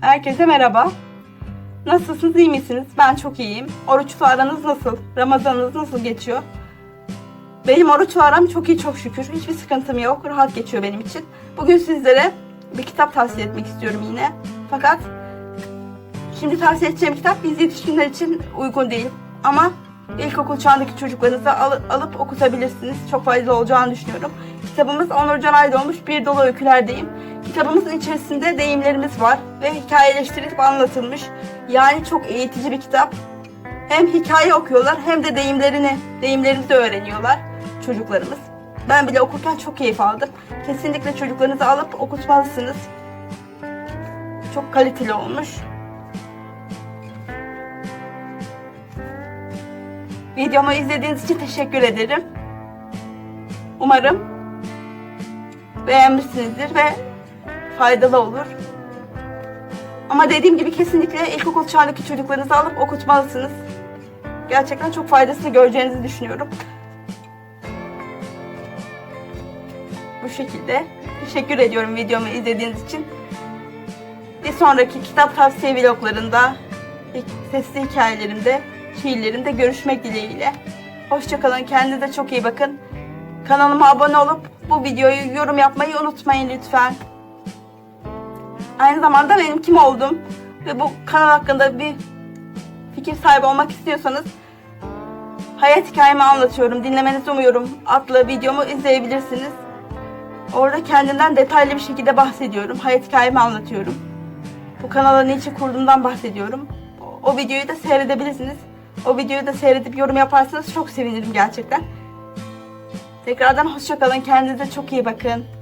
Herkese merhaba. Nasılsınız, iyi misiniz? Ben çok iyiyim. Oruçlu aranız nasıl? Ramazanınız nasıl geçiyor? Benim oruçlu aram çok iyi çok şükür. Hiçbir sıkıntım yok. Rahat geçiyor benim için. Bugün sizlere bir kitap tavsiye etmek istiyorum yine. Fakat şimdi tavsiye edeceğim kitap biz yetişkinler için uygun değil. Ama ilkokul çağındaki çocuklarınıza al- alıp okutabilirsiniz. Çok faydalı olacağını düşünüyorum. Kitabımız Onur Can Aydoğmuş Bir Dolu Öykülerdeyim. Kitabımızın içerisinde deyimlerimiz var ve hikayeleştirilip anlatılmış. Yani çok eğitici bir kitap. Hem hikaye okuyorlar hem de deyimlerini, deyimlerimizi öğreniyorlar çocuklarımız. Ben bile okurken çok keyif aldım. Kesinlikle çocuklarınızı alıp okutmalısınız. Çok kaliteli olmuş. Videomu izlediğiniz için teşekkür ederim. Umarım beğenmişsinizdir ve faydalı olur. Ama dediğim gibi kesinlikle ilkokul çağındaki çocuklarınızı alıp okutmalısınız. Gerçekten çok faydasını göreceğinizi düşünüyorum. Bu şekilde. Teşekkür ediyorum videomu izlediğiniz için. Bir sonraki kitap tavsiye vloglarında, sesli hikayelerimde, şiirlerimde görüşmek dileğiyle. Hoşçakalın, kendinize çok iyi bakın. Kanalıma abone olup bu videoyu yorum yapmayı unutmayın lütfen. Aynı zamanda benim kim oldum ve bu kanal hakkında bir fikir sahibi olmak istiyorsanız hayat hikayemi anlatıyorum, dinlemenizi umuyorum adlı videomu izleyebilirsiniz. Orada kendimden detaylı bir şekilde bahsediyorum. Hayat hikayemi anlatıyorum. Bu kanalı niçin kurduğumdan bahsediyorum. O videoyu da seyredebilirsiniz. O videoyu da seyredip yorum yaparsanız çok sevinirim gerçekten. Tekrardan hoşçakalın. Kendinize çok iyi bakın.